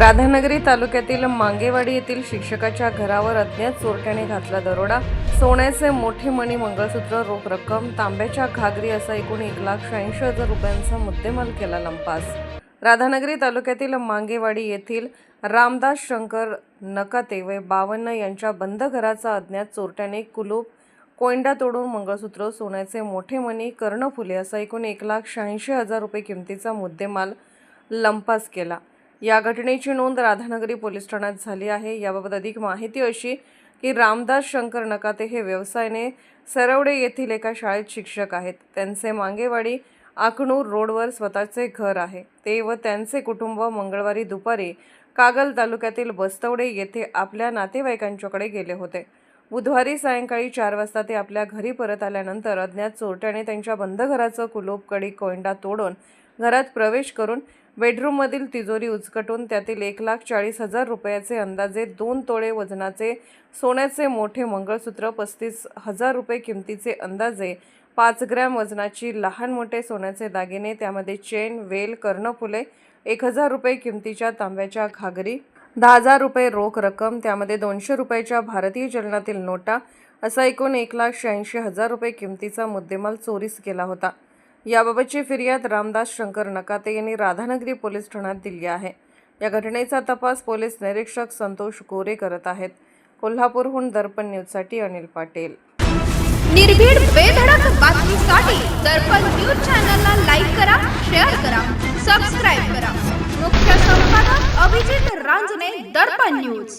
राधानगरी तालुक्यातील मांगेवाडी येथील शिक्षकाच्या घरावर अज्ञात चोरट्याने घातला दरोडा. सोन्याचे मोठे मणी मंगळसूत्र रोख रक्कम तांब्याच्या घागरी असा एकूण एक लाख शहाऐंशी हजार रुपयांचा मुद्देमाल केला लंपास. राधानगरी तालुक्यातील मांगेवाडी येथील रामदास शंकर नकाते व बावन्न यांच्या बंद घराचा अज्ञात चोरट्याने कुलूप कोयंडा तोडून मंगळसूत्र सोन्याचे मोठे मणी कर्णफुले असा एकूण एक लाख शहाऐंशी हजार रुपये किमतीचा मुद्देमाल लंपास केला. या घटनेची नोंद राधानगरी पोलीस ठाण्यात झाली आहे. याबाबत अधिक माहिती अशी की रामदास शंकर नकाते हे व्यवसायाने सरवडे येथील एका शाळेत शिक्षक आहेत. त्यांचे मांगेवाडी आकणूर रोडवर स्वतःचे घर आहे. ते व त्यांचे कुटुंब मंगळवारी दुपारी कागल तालुक्यातील बस्तवडे येथे आपल्या नातेवाईकांच्याकडे गेले होते. बुधवारी सायंकाळी चार वाजता ते आपल्या घरी परत आल्यानंतर अज्ञात चोरट्याने त्यांच्या बंद घराचं कुलूप कडी कोयंडा तोडून घरात प्रवेश करून बेडरूममधील तिजोरी उचकटून त्यातील एक लाख चाळीस हजार रुपयाचे अंदाजे दोन तोळे वजनाचे सोन्याचे मोठे मंगळसूत्र पस्तीस हजार रुपये किमतीचे अंदाजे पाच ग्रॅम वजनाची लहान मोठे सोन्याचे दागिने त्यामध्ये चेन वेल कर्णफुले एक हजार रुपये किमतीच्या तांब्याच्या घागरी दहा हजार रुपये रोख रक्कम त्यामध्ये दोनशे रुपयाच्या भारतीय चलनातील नोटा असा एकूण एक लाख शहाऐंशी हजार रुपये किमतीचा मुद्देमाल चोरीस केला होता. याबाबतची फिर्याद रामदास शंकर नकाते यांनी राधानगरी पोलीस ठाण्यात दिली आहे. या घटनेचा तपास पोलीस निरीक्षक संतोष गोरे करत आहेत. कोल्हापूरहून दर्पण न्यूजसाठी अनिल पाटील. निर्भीड बेधडक बातमीसाठी दर्पण न्यूज चॅनलला लाईक करा शेअर करा सबस्क्राईब करा. मुख्य संपादक अभिजित रांजणे दर्पण न्यूज.